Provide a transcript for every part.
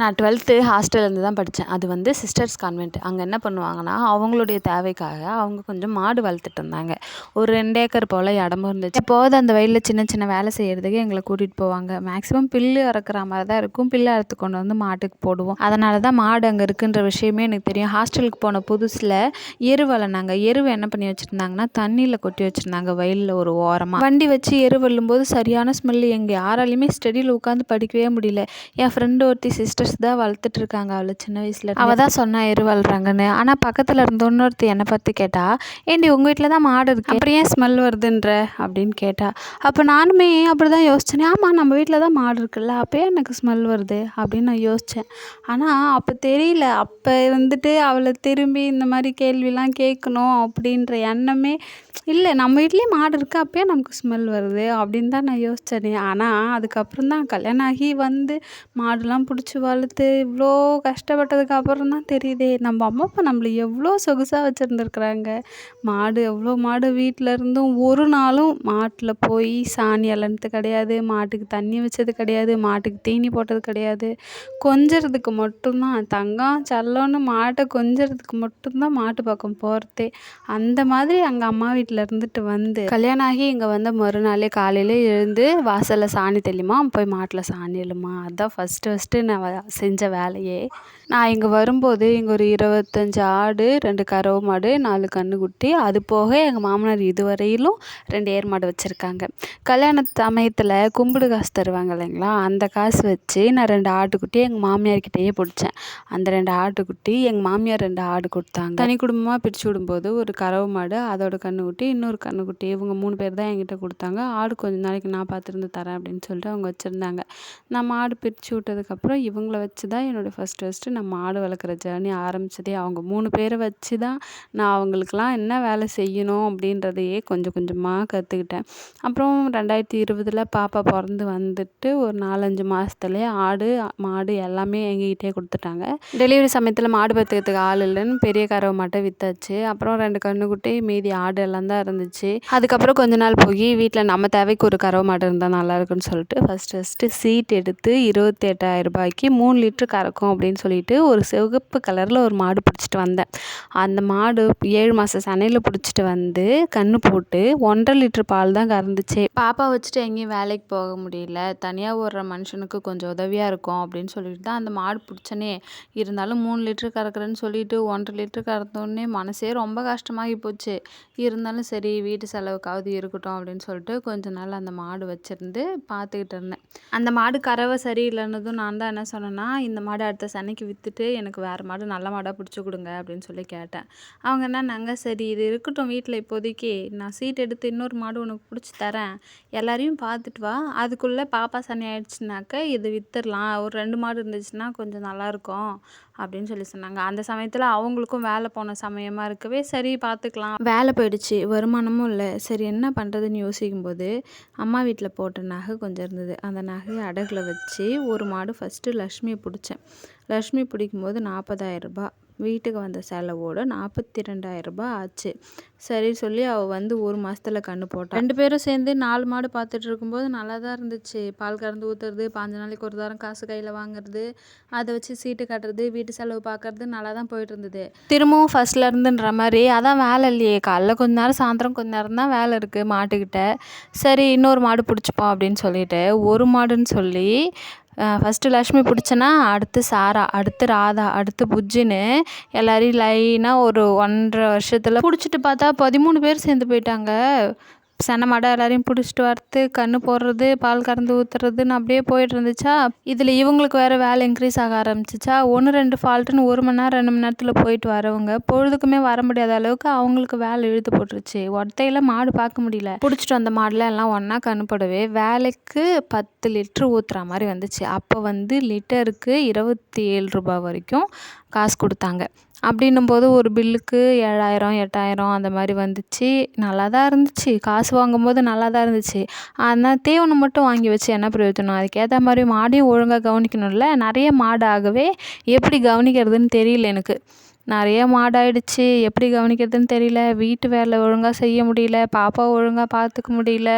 நான் டுவெல்த்து ஹாஸ்டல்லேருந்து தான் படித்தேன் அது வந்து சிஸ்டர்ஸ் கான்வென்ட் அங்கே என்ன பண்ணுவாங்கன்னா அவங்களுடைய தேவைக்காக அவங்க கொஞ்சம் மாடு வளர்த்துட்டு இருந்தாங்க. ஒரு ரெண்டு ஏக்கர் போல் இடமும் இருந்துச்சு. எப்போது அந்த வயலில் சின்ன சின்ன வேலை செய்கிறதுக்கு எங்களை கூட்டிகிட்டு போவாங்க. மேக்ஸிமம் புல்லு அறுக்கிற மாதிரி தான் இருக்கும். பில்லு அறுத்து கொண்டு வந்து மாட்டுக்கு போடுவோம். அதனால தான் மாடு அங்கே இருக்குன்ற விஷயமே எனக்கு தெரியும். ஹாஸ்டலுக்கு போன புதுசில் எரு வளர்னாங்க எருவை என்ன பண்ணி வச்சுருந்தாங்கன்னா தண்ணியில் கொட்டி வச்சுருந்தாங்க வயலில் ஒரு ஓரமாக வண்டி வச்சு எரு வள்ளும்போது சரியான ஸ்மெல்லு எங்கள் யாராலையுமே ஸ்டடியில் உட்காந்து படிக்கவே முடியல. என் ஃப்ரெண்டு ஒருத்தி சிஸ்டர் சிஸ்டர்ஸ் தான் வளர்த்துட்டு இருக்காங்க அவளை சின்ன வயசில் அவள் தான் சொன்னா எரு வளர்றாங்கன்னு. ஆனால் பக்கத்தில் இருந்த இன்னொருத்தி என்னை பார்த்து கேட்டா ஏண்டி உங்கள் வீட்டில் தான் மாடு இருக்கு? அப்புறம் ஏன் ஸ்மெல் வருதுன்ற அப்படின்னு கேட்டா அப்போ நானுமே அப்படி தான் யோசிச்சேன் ஆமாம் நம்ம வீட்டில் தான் மாடு இருக்குல்ல அப்போயே எனக்கு ஸ்மெல் வருது? அப்படின்னு நான் யோசித்தேன் ஆனால் அப்போ தெரியல. அப்போ வந்துட்டு அவளை திரும்பி இந்த மாதிரி கேள்விலாம் கேட்கணும் அப்படின்ற எண்ணமே இல்லை நம்ம வீட்லேயும் மாடு இருக்குது அப்போயே நமக்கு ஸ்மெல் வருது அப்படின்னு தான் நான் யோசித்தேனே ஆனால் அதுக்கப்புறம் தான் கல்யாணம் ஆகி வந்து மாடுலாம் பிடிச்சி வளர்த்து இவ்வளோ கஷ்டப்பட்டதுக்கு அப்புறம் தான் தெரியுதே நம்ம அம்மா அப்பா நம்மள எவ்வளோ சொகுசாக வச்சுருந்துருக்குறாங்க. மாடு எவ்வளோ மாடு வீட்டில் இருந்தும் ஒரு நாளும் மாட்டில் போய் சாணி அலர்னது கிடையாது மாட்டுக்கு தண்ணி வச்சது கிடையாது மாட்டுக்கு தீனி போட்டது கிடையாது. கொஞ்சறதுக்கு மட்டும்தான் தங்கம் சல்லோன்னு மாட்டை கொஞ்சறதுக்கு மட்டும்தான் மாட்டு பக்கம் போகிறதே அந்த மாதிரி அங்கே அம்மா வீட்டில் இருந்துட்டு வந்து கல்யாணம் ஆகி இங்கே வந்த மறுநாளே காலையில் எழுந்து வாசலில் சாணி தெளிமா போய் மாட்டில் சாணி எழுமா. அதுதான் ஃபஸ்ட்டு ஃபஸ்ட்டு நான் செஞ்ச வேலையே. நான் இங்கே வரும்போது இங்கே ஒரு இருபத்தஞ்சி ஆடு ரெண்டு கறவை மாடு நாலு கன்றுக்குட்டி அது போக எங்கள் மாமனார் இதுவரையிலும் ரெண்டு ஏர் மாடு வச்சுருக்காங்க. கல்யாண சமயத்தில் கும்பிடு காசு தருவாங்க இல்லைங்களா? அந்த காசு வச்சு நான் ரெண்டு ஆட்டுக்குட்டி எங்கள் மாமியார்கிட்டயே பிடிச்சேன். அந்த ரெண்டு ஆட்டுக்குட்டி எங்கள் மாமியார் ரெண்டு ஆடு கொடுத்தாங்க. தனி குடும்பமாக பிரித்து விடும்போது ஒரு கறவை மாடு அதோட கன்று கன்றுக்குட்டி இன்னொரு கன்றுக்குட்டி இவங்க மூணு பேர் தான் என்கிட்ட கொடுத்தாங்க. ஆடு கொஞ்ச நாளைக்கு நான் பார்த்துருந்து தரேன் அப்படின்னு சொல்லிட்டு அவங்க வச்சுருந்தாங்க. நான் மாடு பிரித்து விட்டதுக்கப்புறம் இவங்கள வச்சு தான் என்னோடய ஃபஸ்ட்டு ஃபஸ்ட்டு நான் மாடு வளர்க்குற ஜேர்னி ஆரம்பித்ததே அவங்க மூணு பேரை வச்சு தான் நான் அவங்களுக்கெலாம் என்ன வேலை செய்யணும் அப்படின்றதையே கொஞ்சம் கொஞ்சமாக கற்றுக்கிட்டேன் அப்புறம் ரெண்டாயிரத்தி இருபதில் பாப்பா பிறந்து வந்துட்டு ஒரு நாலஞ்சு மாதத்துலேயே ஆடு மாடு எல்லாமே எங்ககிட்டயே கொடுத்துட்டாங்க. டெலிவரி சமயத்தில் மாடு பார்த்துக்கிறதுக்கு ஆள் இல்லைன்னு பெரிய கறவை மட்டும் விற்றாச்சு அப்புறம் ரெண்டு கன்றுக்குட்டி மீதி ஆடு எல்லாம் தான் இருந்துச்சு. அதுக்கப்புறம் கொஞ்ச நாள் போய் வீட்டில் நம்ம தேவைக்கு ஒரு கறவை மாடு இருந்தால் நல்லா இருக்குன்னு சொல்லிட்டு ஃபஸ்ட்டு ஃபஸ்ட்டு சீட் எடுத்து இருபத்தி எட்டாயிரம் ரூபாய்க்கு மூணு லிட்ரு கறக்கும் அப்படின்னு சொல்லிட்டு ஒரு சிவப்பு கலரில் ஒரு மாடு பிடிச்சிட்டு வந்தேன். அந்த மாடு ஏழு மாதம் சனையில் பிடிச்சிட்டு வந்து கன்று போட்டு ஒன்றரை லிட்ரு பால் தான் கறந்துச்சே. பாப்பா வச்சுட்டு எங்கேயும் வேலைக்கு போக முடியல. தனியாக ஓடுற மனுஷனுக்கு கொஞ்சம் உதவியாக இருக்கும் அப்படின்னு சொல்லிட்டு தான் அந்த மாடு பிடிச்சனே இருந்தாலும் மூணு லிட்ரு கறக்குறேன்னு சொல்லிட்டு ஒன்றரை லிட்ரு கறந்தோடனே மனசே ரொம்ப கஷ்டமாகி போச்சு. இருந்தாலும் சரி வீட்டு செலவுக்காவது இருக்கட்டும் அப்படின்னு சொல்லிட்டு கொஞ்ச நாள் அந்த மாடு வச்சுருந்து பார்த்துக்கிட்டு இருந்தேன். அந்த மாடு கறவை சரியில்லைன்னதும் நான் தான் என்ன சொன்னேன்னா இந்த மாடு அடுத்த சனைக்கு விற்றுட்டு எனக்கு வேறு மாடு நல்ல மாடாக பிடிச்சி கொடுங்க அப்படின்னு சொல்லி கேட்டேன். அவங்க என்னன்னாங்க சரி இது இருக்கட்டும் வீட்டில் இப்போதைக்கு நான் சீட் எடுத்து இன்னொரு மாடு உனக்கு பிடிச்சி தரேன். எல்லாரையும் பார்த்துட்டு வா. அதுக்குள்ளே பாப்பா சனி ஆயிடுச்சுனாக்க இது விற்றுடலாம் ஒரு ரெண்டு மாடு இருந்துச்சுன்னா கொஞ்சம் நல்லாயிருக்கும் அப்படின்னு சொல்லி சொன்னாங்க. அந்த சமயத்தில் அவங்களுக்கும் வேலை போன சமயமாக இருக்கவே சரி பார்த்துக்கலாம் வேலை போயிடுச்சு. வருமானமும் இல்லை. சரி என்ன பண்ணுறதுன்னு யோசிக்கும்போது அம்மா வீட்டில் போட்ட நகை கொஞ்சம் இருந்தது. அந்த நகையை அடகில் வச்சு ஒரு மாடு ஃபஸ்ட்டு லக்ஷ்மியை பிடிச்சேன். லக்ஷ்மி பிடிக்கும்போது நாற்பதாயிரம் ரூபாய். வீட்டுக்கு வந்த செலவோடு நாற்பத்தி ரெண்டாயிரம் ரூபாய் ஆச்சு. சரி சொல்லி அவள் வந்து ஒரு மாதத்தில் கன்று போட்டா. ரெண்டு பேரும் சேர்ந்து நாலு மாடு பார்த்துட்டு இருக்கும்போது நல்லா தான் இருந்துச்சு. பால் கறந்து ஊற்றுறது பாஞ்சு நாளைக்கு ஒரு தரம் காசு கையில் வாங்குறது அதை வச்சு சீட்டு கட்டுறது வீட்டு செலவு பார்க்கறது நல்லா தான் போயிட்டு இருந்தது. திரும்பவும் ஃபஸ்ட்டில் இருந்துன்ற மாதிரி அதான் வேலை இல்லையே. காலைல கொஞ்ச நேரம் சாயந்தரம் கொஞ்ச நேரம் தான் வேலை இருக்குது மாட்டுக்கிட்ட. சரி இன்னொரு மாடு பிடிச்சிப்போம் அப்படின்னு சொல்லிட்டு ஒரு மாடுன்னு சொல்லி ஃபஸ்ட்டு லக்ஷ்மி பிடிச்சேன்னா அடுத்து சாரா அடுத்து ராதா அடுத்து புஜ்ஜின்னு எல்லாரையும் லைனாக ஒரு ஒன்றரை வருஷத்தில் பிடிச்சிட்டு பார்த்தா பதிமூணு பேர் சேர்ந்து போயிட்டாங்க. சென மாடை எல்லாரையும் பிடிச்சிட்டு வரது கன்று போடுறது பால் கறந்து ஊற்றுறதுன்னு அப்படியே போயிட்டு இருந்துச்சா? இதில் இவங்களுக்கு வேறு வேலை இன்க்ரீஸ் ஆக ஆரம்பிச்சிச்சா? ஒன்று ரெண்டு ஃபால்ட்டுன்னு ஒரு மணி நேரம் ரெண்டு மணி நேரத்தில் போயிட்டு வரவங்க பொழுதுக்குமே வர முடியாத அளவுக்கு அவங்களுக்கு வேலை இழுத்து போட்டுருச்சு. ஒத்தையில் மாடு பார்க்க முடியல. பிடிச்சிட்டு வந்த மாடுலாம் எல்லாம் ஒன்றா கன்று போடவே வேலைக்கு பத்து லிட்ரு ஊற்றுற மாதிரி வந்துச்சு. அப்போ வந்து லிட்டருக்கு இருபத்தி ஏழு ரூபாய் வரைக்கும் காசு கொடுத்தாங்க. அப்படின்னும் போது ஒரு பில்லுக்கு ஏழாயிரம் எட்டாயிரம் அந்த மாதிரி வந்துச்சு. நல்லா தான் இருந்துச்சு. காசு வாங்கும்போது நல்லா தான் இருந்துச்சு. ஆனால் தீவனம் மட்டும் வாங்கி வச்சு என்ன பிரயோஜனம்? அதுக்கேற்ற மாதிரி மாடையும் ஒழுங்காக கவனிக்கணும்ல. நிறைய மாடாகவே எப்படி கவனிக்கிறதுன்னு தெரியல எனக்கு. நிறைய மாடாயிடுச்சு. எப்படி கவனிக்கிறதுன்னு தெரியல. வீட்டு வேலை ஒழுங்காக செய்ய முடியல. பாப்பா ஒழுங்காக பார்த்துக்க முடியல.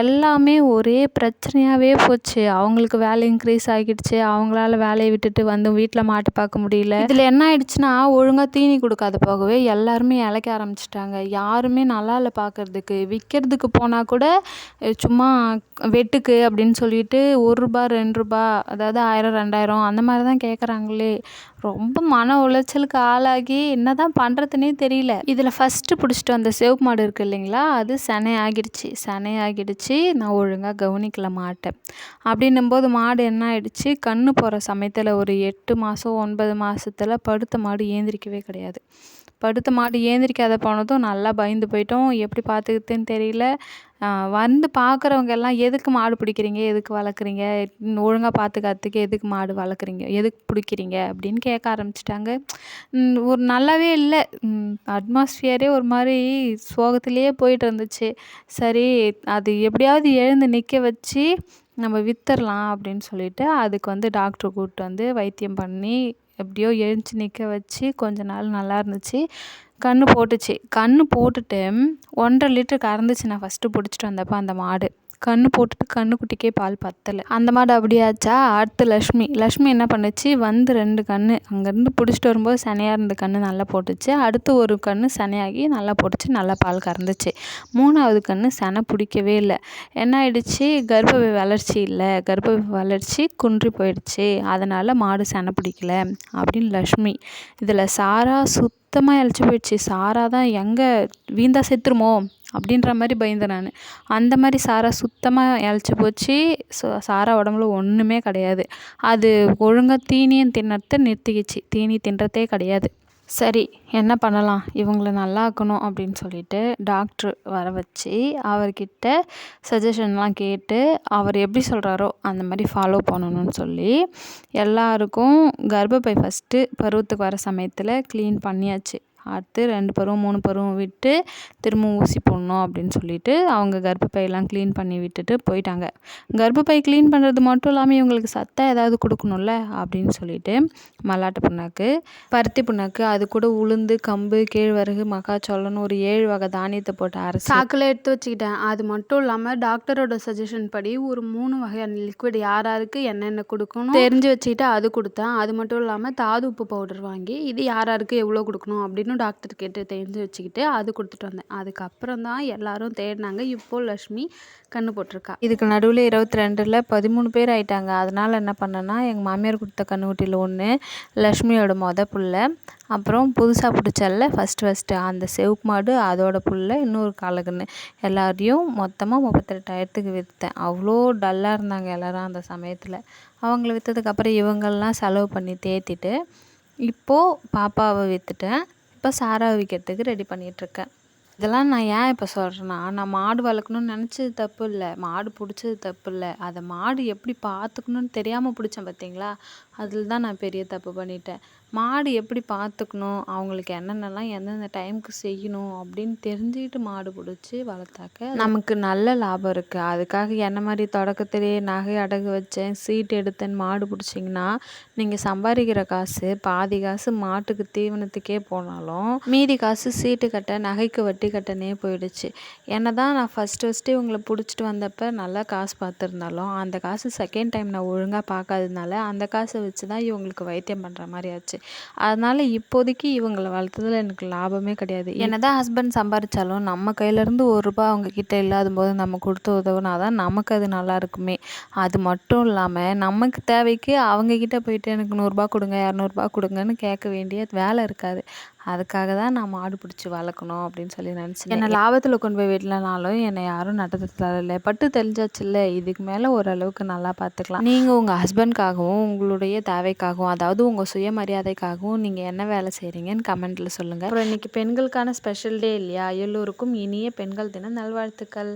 எல்லாமே ஒரே பிரச்சனையாகவே போச்சு. அவங்களுக்கு வேலை இன்க்ரீஸ் ஆகிடுச்சு. அவங்களால வேலையை விட்டுட்டு வந்து வீட்டில் மாட்டு பார்க்க முடியல. இதில் என்ன ஆயிடுச்சுன்னா ஒழுங்காக தீனி கொடுக்காத போகவே எல்லாருமே இளைக்க ஆரம்பிச்சிட்டாங்க. யாருமே நல்லா இல்லை பார்க்கறதுக்கு விற்கிறதுக்கு போனால் கூட சும்மா வெட்டுக்கு அப்படின்னு சொல்லிட்டு ஒரு ரூபா ரெண்டு ரூபா அதாவது ஆயிரம் ரெண்டாயிரம் அந்த மாதிரி தான் கேட்குறாங்களே ரொம்ப மன உளைச்சலுக்கு ஆளாகி என்ன தான் பண்ணுறதுனே தெரியல. இதில் ஃபஸ்ட்டு பிடிச்சிட்டு வந்த சிவப்பு மாடு இருக்குது இல்லைங்களா? அது சனை ஆகிடுச்சு சனை ஆகிடுச்சு நான் ஒழுங்காக கவனிக்கல மாட்டேன் அப்படின்னும்போது மாடு என்ன ஆகிடுச்சு கண்ணு போகிற சமயத்தில் ஒரு எட்டு மாதம் ஒன்பது மாதத்துல படுத்த மாடு ஏந்திரிக்கவே கிடையாது. படுத்த மாடு ஏந்திரிக்காத போனதும் நல்லா பயந்து போயிட்டோம். எப்படி பார்த்துக்கிறதுன்னு தெரியல. வந்து பார்க்குறவங்க எல்லாம் எதுக்கு மாடு பிடிக்கிறீங்க? எதுக்கு வளர்க்குறீங்க? ஒழுங்காக பார்த்துக்காத்துக்கு எதுக்கு மாடு வளர்க்குறீங்க? எதுக்கு பிடிக்கிறீங்க? அப்படின்னு கேட்க ஆரம்பிச்சிட்டாங்க. ஒரு நல்லாவே இல்லை. அட்மாஸ்ஃபியரே ஒரு மாதிரி சோகத்திலேயே போயிட்டு இருந்துச்சு. சரி அது எப்படியாவது எழுந்து நிற்க வச்சு நம்ம வித்துடலாம் அப்படின்னு சொல்லிட்டு அதுக்கு வந்து டாக்டர் கூப்பிட்டு வந்து வைத்தியம் பண்ணி எப்படியோ எழுந்துச்சி நிற்க வச்சு கொஞ்ச நாள் நல்லா இருந்துச்சு. கன்று போட்டுச்சு. கன்று போட்டுட்டு ஒன்றரை லிட்டர் கறந்துச்சு. நான் ஃபஸ்ட்டு பிடிச்சிட்டு வந்தப்போ அந்த மாடு. கன்று போட்டுட்டு கன்றுக்குட்டிக்கே பால் பத்தலை. அந்த மாடு அப்படியாச்சா அடுத்து லக்ஷ்மி. லக்ஷ்மி என்ன பண்ணுச்சு? வந்து ரெண்டு கன்று அங்கேருந்து பிடிச்சிட்டு வரும்போது சனையாக இருந்த கன்று நல்லா போட்டுச்சு. அடுத்து ஒரு கன்று சனையாகி நல்லா போட்டுச்சு. நல்லா பால் கறந்துச்சு. மூணாவது கன்று செனை பிடிக்கவே இல்லை. என்ன ஆயிடுச்சு? கர்ப்ப வளர்ச்சி இல்லை. கர்ப்ப வளர்ச்சி குன்றி போயிடுச்சு. அதனால் மாடு சனை பிடிக்கல அப்படின்னு லக்ஷ்மி. இதில் சாரா சுத்தமாக இழைச்சி போயிடுச்சு. சாரா தான் எங்கே வீந்தா செத்துருமோ? அப்படின்ற மாதிரி பயந்தேன் நான். அந்த மாதிரி சாரா சுத்தமாக இழைச்சி போச்சு. ஸோ சாரா உடம்புல ஒன்றுமே கிடையாது. அது ஒழுங்காக தீனியும் தின்னத்தை நிறுத்திக்கிச்சு. தீனி தின்றதே கிடையாது. சரி என்ன பண்ணலாம்? இவங்கள நல்லாக்கணும் அப்படின்னு சொல்லிட்டு டாக்ட்ரு வர வச்சு அவர்கிட்ட சஜஷன்லாம் கேட்டு அவர் எப்படி சொல்கிறாரோ அந்த மாதிரி ஃபாலோ பண்ணணும்னு சொல்லி எல்லாருக்கும் கர்ப்பப்பை ஃபஸ்ட்டு பருவத்துக்கு வர சமயத்தில் க்ளீன் பண்ணியாச்சு. அடுத்து ரெண்டு பருவம் மூணு பருவம் விட்டு திரும்ப ஊசி போடணும் அப்படின்னு சொல்லிட்டு அவங்க கர்ப்பப்பையெல்லாம் க்ளீன் பண்ணி விட்டுட்டு போயிட்டாங்க. கர்ப்பப்பை க்ளீன் பண்ணுறது மட்டும் இல்லாமல் இவங்களுக்கு சத்தம் ஏதாவது கொடுக்கணும்ல அப்படின்னு சொல்லிட்டு மல்லாட்டு புண்ணாக்கு பருத்தி புண்ணாக்கு அது கூட உளுந்து கம்பு கேழ்வரகு மக்காச்சோளம்னு ஒரு ஏழு வகை தானியத்தை போட்டு அரைச்சி சாக்கில் எடுத்து வச்சுக்கிட்டேன். அது மட்டும் இல்லாமல் டாக்டரோட சஜஷன் படி ஒரு மூணு வகையான லிக்விட் யார் யாருக்கு என்னென்ன கொடுக்கணும் தெரிஞ்சு வச்சுக்கிட்டு அது கொடுத்தேன். அது மட்டும் இல்லாமல் தாது உப்பு பவுடர் வாங்கி இது யார் யாருக்கு எவ்வளோ கொடுக்கணும் அப்படின்னு டாக்டர் கேட்டு தெரிஞ்சு வச்சுக்கிட்டு அது கொடுத்துட்டு வந்தேன். அதுக்கப்புறம் தான் எல்லாரும் தேடினாங்க. இப்போ லக்ஷ்மி கண்ணு போட்டிருக்கா. இதுக்கு நடுவில் இருபத்தி ரெண்டில் பதிமூணு பேர் ஆயிட்டாங்க. அதனால் என்ன பண்ணேன்னா எங்கள் மாமியார் கொடுத்த கண்ணுக்குட்டியில் ஒன்று லக்ஷ்மியோட மொத புள்ள அப்புறம் புதுசாக பிடிச்சல்ல ஃபஸ்ட்டு ஃபஸ்ட்டு அந்த செவப்பு மாடு அதோட புள்ள இன்னொரு காலக்குன்னு எல்லாரையும் மொத்தமாக முப்பத்தெட்டாயிரத்துக்கு விற்றேன் அவ்வளோ டல்லாக இருந்தாங்க எல்லோரும் அந்த சமயத்தில். அவங்கள விற்றதுக்கப்புறம் இவங்கள்லாம் செலவு பண்ணி தேத்திட்டு இப்போது பாப்பாவை விற்றுட்டேன் இப்போ சாரா விற்கிறதுக்கு ரெடி பண்ணிகிட்ருக்கேன் இதெல்லாம் நான் ஏன் இப்போ சொல்கிறேன்னா நான் மாடு வளர்க்கணும்னு நினச்சது தப்பு இல்லை. மாடு பிடிச்சது தப்பு இல்லை. அதை மாடு எப்படி பார்த்துக்கணுன்னு தெரியாமல் பிடிச்சேன் பார்த்தீங்களா அதில் தான் நான் பெரிய தப்பு பண்ணிட்டேன். மாடு எப்படி பார்த்துக்கணும் அவங்களுக்கு என்னென்னலாம் எந்தெந்த டைமுக்கு செய்யணும்? அப்படின்னு தெரிஞ்சுக்கிட்டு மாடு பிடிச்சி வளர்த்தாக்க நமக்கு நல்ல லாபம் இருக்குது அதுக்காக என்ன மாதிரி தொடக்கத்திலேயே நகை அடகு வச்சேன் சீட் எடுத்தேன் மாடு பிடிச்சிங்கன்னா நீங்கள் சம்பாதிக்கிற காசு பாதி காசு மாட்டுக்கு தீவனத்துக்கே போனாலும் மீதி காசு சீட்டு கட்ட நகைக்கு வட்டி கட்டனே போயிடுச்சு. என்ன தான் நான் ஃபஸ்ட்டு ஃபஸ்ட்டு இவங்களை பிடிச்சிட்டு வந்தப்போ நல்லா காசு பார்த்துருந்தாலும் அந்த காசு செகண்ட் டைம் நான் ஒழுங்காக பார்க்காததுனால அந்த காசை வச்சு தான் இவங்களுக்கு வைத்தியம் பண்ணுற மாதிரி ஆச்சு. அதனால் இப்போதைக்கு இவங்களை வளர்த்ததில் எனக்கு லாபமே கிடையாது. என்ன தான் ஹஸ்பண்ட் சம்பாதிச்சாலும் நம்ம கையிலேருந்து ஒரு ரூபா அவங்க கிட்டே இல்லாத போது நம்ம கொடுத்து உதவுனா தான் நமக்கு அது நல்லா இருக்குமே. அது மட்டும் இல்லாமல் நமக்கு தேவைக்கு அவங்க கிட்டே போயிட்டு எனக்கு நூறுரூபா கொடுங்க இரநூறுபா கொடுங்கன்னு கேட்க வேண்டிய வேலை இருக்காது. அதுக்காக தான் நான் மாடு பிடிச்சி வளர்க்கணும் அப்படின்னு சொல்லி நினச்சேன் என்னை லாபத்தில் கொண்டு போய் விடலனாலும் என்னை யாரும் நட்டத்தில் இல்லை பட்டு தெரிஞ்சாச்சுல்ல இதுக்கு மேலே ஓரளவுக்கு நல்லா பார்த்துக்கலாம் நீங்கள் உங்கள் ஹஸ்பண்ட்காகவும் உங்களுடைய தேவைக்காகவும் அதாவது உங்கள் சுயமரியாதைக்காகவும் நீங்கள் என்ன வேலை செய்கிறீங்கன்னு கமெண்ட்டில் சொல்லுங்கள் அப்புறம் இன்றைக்கி பெண்களுக்கான ஸ்பெஷல் டே இல்லையா? எல்லோருக்கும் இனிய பெண்கள் தின நல்வாழ்த்துக்கள்.